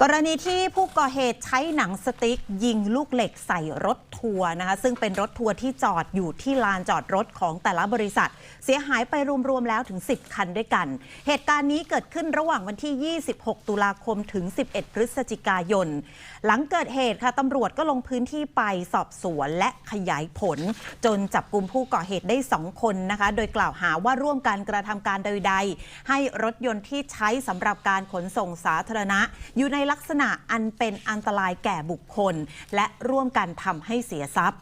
กรณีที่ผู้ก่อเหตุใช้หนังสติ๊ก ยิงลูกเหล็กใส่รถทัวร์นะคะซึ่งเป็นรถทัวร์ที่จอดอยู่ที่ลานจอดรถของแต่ละบริษัท เสียหายไปรวมๆแล้วถึง 10 คันด้วยกัน เหตุการณ์นี้เกิดขึ้นระหว่างวันที่ 26 ตุลาคมถึง 11 พฤศจิกายน หลังเกิดเหตุค่ะตำรวจก็ลงพื้นที่ไปสอบสวนและขยายผล จนจับกลุ่มผู้ก่อเหตุได้ 2 คนนะคะ โดยกล่าวหาว่าร่วมกันกระทำการโดยใดให้รถยนต์ที่ใช้สำหรับการขนส่งสาธารณะอยู่ในลักษณะอันเป็นอันตรายแก่บุคคล และร่วมกันทำให้เสียทรัพย์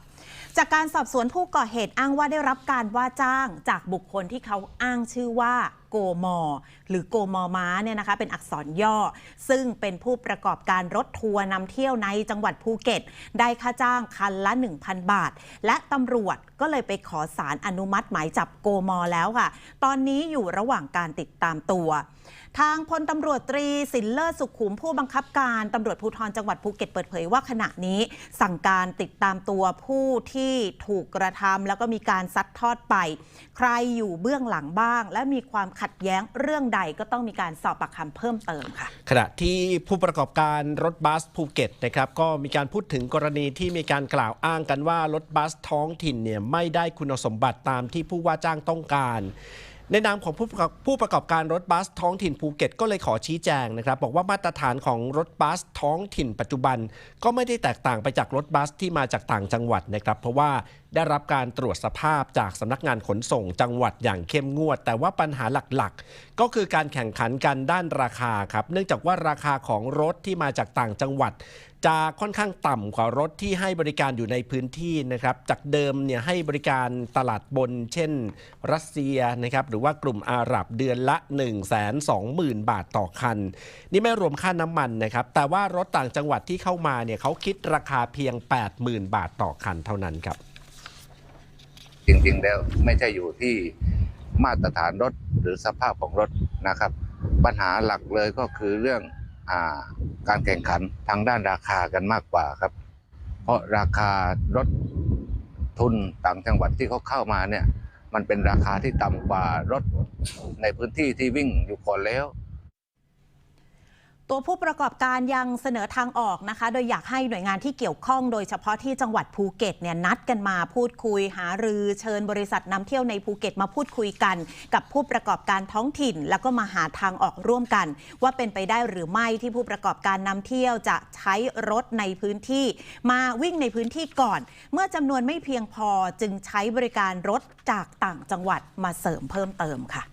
จากการสอบสวนผู้ก่อเหตุอ้างว่าได้รับการว่าจ้างจากบุคคลที่เขาอ้างชื่อว่าโกมอ หรือโกมอม้าเนี่ยนะคะเป็นอักษรย่อ ซึ่งเป็นผู้ประกอบการรถทัวร์นำเที่ยวในจังหวัดภูเก็ต ได้ค่าจ้างคันละ 1,000 บาท และตำรวจก็เลยไปขอสารอนุมัติหมายจับโกมอแล้วค่ะ ตอนนี้อยู่ระหว่างการติดตามตัว ทางพลตำรวจตรีสินเลิศสุขุมผู้บังคับการตำรวจภูธรจังหวัดภูเก็ตเปิดเผยว่าขณะนี้สั่งการติดตามตัวผู้ที่ถูกกระทำแล้วก็มีการซัดทอดไป ใครอยู่เบื้องหลังบ้าง และมีความขัดแย้งเรื่องใดก็ต้องมีการสอบปากคำเพิ่มเติมค่ะ ขณะที่ผู้ประกอบการรถบัสภูเก็ตนะครับก็มีการพูดถึงกรณีที่มีการกล่าวอ้างกันว่ารถบัสท้องถิ่นเนี่ยไม่ได้คุณสมบัติตามที่ผู้ว่าจ้างต้องการ ในนามของผู้ประกอบผู้ประกอบการรถบัสท้องถิ่นภูเก็ตก็เลยขอชี้แจงนะครับ บอกว่ามาตรฐานของรถบัสท้องถิ่นปัจจุบัน ก็ไม่ได้แตกต่างไปจากรถบัสที่มาจากต่างจังหวัดนะครับ เพราะว่า ได้รับการตรวจสภาพจากสำนักงานขนส่งจังหวัดอย่างเข้มงวด แต่ว่าปัญหาหลักๆ ก็คือการแข่งขันกันด้านราคาครับ เนื่องจากว่าราคาของรถที่มาจากต่างจังหวัด จะค่อนข้างต่ำกว่ารถที่ให้บริการอยู่ในพื้นที่นะครับ จากเดิมเนี่ยให้บริการตลาดบน เช่น รัสเซียนะครับหรือว่ากลุ่มอาหรับเดือนละ 1 2 0 0 0 0 บาทต่อคัน นี่ไม่รวมค่าน้ำมันนะครับ แต่ว่ารถต่างจังหวัดที่เข้ามาเนี่ยเขาคิดราคาเพียง 80,000 บาทต่อคันเท่านั้นครับ จริงๆแล้วไม่ใช่อยู่ที่มาตรฐานรถหรือสภาพของรถนะครับ ปัญหาหลักเลยก็คือเรื่องอาการแข่งขันทางด้านราคากันมากกว่าครับ เพราะราคารถทุนต่างจังหวัดที่เขาเข้ามาเนี่ยมันเป็นราคาที่ต่ำกว่ารถในพื้นที่ที่วิ่งอยู่ก่อนแล้ว ตัวผู้ประกอบการยังเสนอทางออกนะคะ โดยอยากให้หน่วยงานที่เกี่ยวข้องโดยเฉพาะที่จังหวัดภูเก็ตเนี่ยนัดกันมาพูดคุยหารือเชิญบริษัทนำเที่ยวในภูเก็ตมาพูดคุยกัน กับผู้ประกอบการท้องถิ่น แล้วก็มาหาทางออกร่วมกัน ว่าเป็นไปได้หรือไม่ที่ผู้ประกอบการนำเที่ยวจะใช้รถในพื้นที่ มาวิ่งในพื้นที่ก่อน เมื่อจำนวนไม่เพียงพอจึงใช้บริการรถจากต่างจังหวัดมาเสริมเพิ่มเติมค่ะ